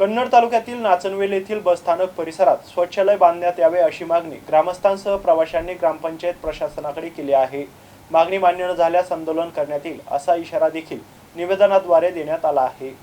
कन्नड तालुक्यातील नाचनवेल येथील बसस्थानक परिसरात स्वच्छालय बांधण्यात यावे अशी मागणी ग्रामस्थांसह प्रवाशांनी ग्रामपंचायत प्रशासनाकडे केली आहे. मागणी मान्य न झाल्यास आंदोलन करण्यात येईल असा इशारा देखील निवेदनाद्वारे देण्यात आला आहे.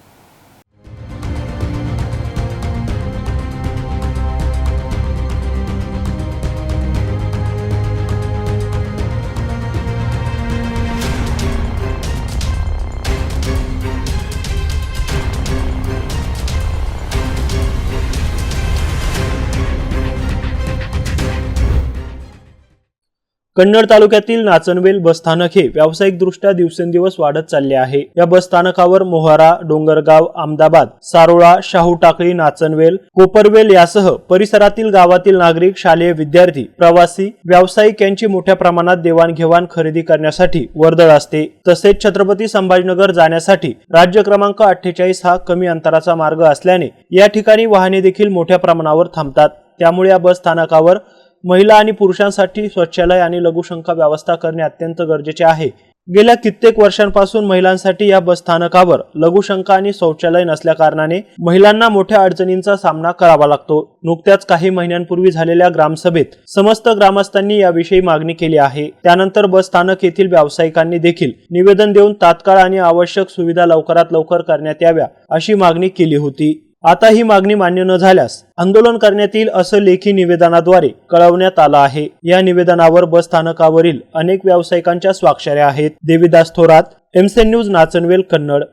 कन्नड तालुक्यातील नाचनवेल बसस्थानक हे व्यावसायिकदृष्ट्या दिवसेंदिवस वाढत चालले आहे. या बसस्थानकावर मोहारा डोंगरगाव अहमदाबाद सारोळा शाहू टाकळी नाचनवेल कोपरवेल यासह परिसरातील गावातील नागरिक शालेय विद्यार्थी प्रवासी व्यावसायिक यांची मोठ्या प्रमाणात देवाणघेवाण खरेदी करण्यासाठी वर्दळ असते. तसेच छत्रपती संभाजीनगर जाण्यासाठी राज्य क्रमांक अठ्ठेचाळीस हा कमी अंतराचा मार्ग असल्याने या ठिकाणी वाहने देखील मोठ्या प्रमाणावर थांबतात. त्यामुळे या बस स्थानकावर महिला आणि पुरुषांसाठी शौचालय आणि लघुशंका व्यवस्था करणे अत्यंत गरजेचे आहे. गेल्या कित्येक वर्षांपासून महिलांसाठी या बस स्थानकावर लघुशंका आणि शौचालय नसल्या कारणाने महिलांना मोठ्या अडचणींचा सामना करावा लागतो. नुकत्याच काही महिन्यांपूर्वी झालेल्या ग्रामसभेत समस्त ग्रामस्थांनी याविषयी मागणी केली आहे. त्यानंतर बस स्थानक येथील व्यावसायिकांनी देखील निवेदन देऊन तात्काळ आणि आवश्यक सुविधा लवकरात लवकर करण्यात याव्या अशी मागणी केली होती. आता ही मागणी मान्य न झाल्यास आंदोलन करण्यात येईल असं लेखी निवेदनाद्वारे कळवण्यात आलं आहे. या निवेदनावर बस स्थानकावरील अनेक व्यावसायिकांच्या स्वाक्षऱ्या आहेत. देविदास थोरात एमसेन न्यूज नाचनवेल कन्नड.